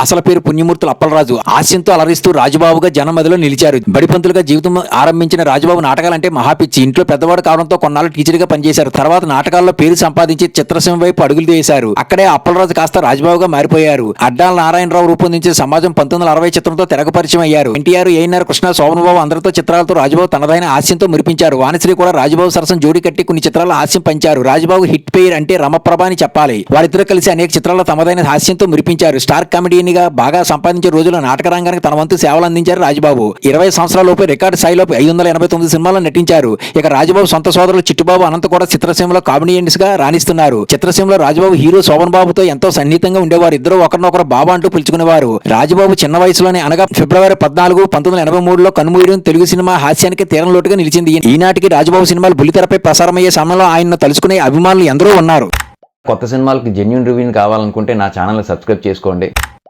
అసలు పేరు పుణ్యమూర్తులు అప్పలరాజు. హాస్యంతో అలరిస్తూ రాజుబాబుగా జనం మధ్యలో నిలిచారు. బడిపంతులుగా జీవితం ఆరంభించిన రాజుబాబు నాటకాలంటే మహాపిచ్చి ఇంట్లో పెద్దవాడు కావడంతో కొన్నాళ్ళు టీచర్గా పనిచేశారు. తర్వాత నాటకాల్లో పేరు సంపాదించి చిత్రసీమ వైపు అడుగులు వేశారు. అక్కడే అప్పలరాజు కాస్త రాజుబాబుగా మారిపోయారు. అడ్డాల నారాయణరావు రూపొందించిన సమాజం పంతొమ్మిది వందల అరవై చిత్రంతో తెరగపరిచయం అయ్యారు. ఎన్టీఆర్ ఏఎన్ఆర్ కృష్ణ శోభనబాబు అందరితో చిత్రాలతో రాజుబాబు తనదైన హాస్యంతో మురిపించారు. వాణిశ్రీ కూడా రాజుబాబు సరసం జోడి కట్టి కొన్ని చిత్రాల హాస్యం పంచారు. రాజుబాబు హిట్ పేర్ అంటే రమప్రభ అని చెప్పాలి. వారిద్దరూ కలిసి అనేక చిత్రాల్లో తమదైన హాస్యంతో మురిపించారు. స్టార్ కామెడీనిగా బాగా సంపాదించే రోజుల్లో నాటక రంగానికి తన వంతు సేవలు అందించారు రాజుబాబు. ఇరవై సంవత్సరాలలోపు రికార్డు స్థాయిలోపు ఐదు వందల ఎనభై తొమ్మిది సినిమాల్లో నటించారు. ఇక రాజుబాబు సొంత సోదరులు చిట్టుబాబు అనంత కూడా చిత్రసీమలో కామెడియన్స్గా రాణిస్తున్నారు. చిత్రసీమలో రాజబాబు హీరో శోభన్ బాబుతో ఎంతో సన్నిహితంగా ఉండేవారు. ఇద్దరు ఒకరినొకరు బాబా అంటూ పిలుచుకునేవారు. రాజుబాబు చిన్న వయసులోనే అనగా ఫిబ్రవరి పద్నాలుగు పంతొమ్మిది వందల ఎనభై మూడులో కనుమూయడం తెలుగు సినిమా హాస్యానికి తీరం లోటుగా నిలిచింది. ఈనాటికి రాజబాబు సినిమాలు బుల్లితెరపై ప్రసారమయ్యే సమయంలో ఆయన్ను తలుచుకునే అభిమానులు ఎందరో ఉన్నారు. కొత్త సినిమాలకు జెన్యున్ రివ్యూని కావాలనుకుంటే నా ఛానల్ని సబ్స్క్రైబ్ చేసుకోండి.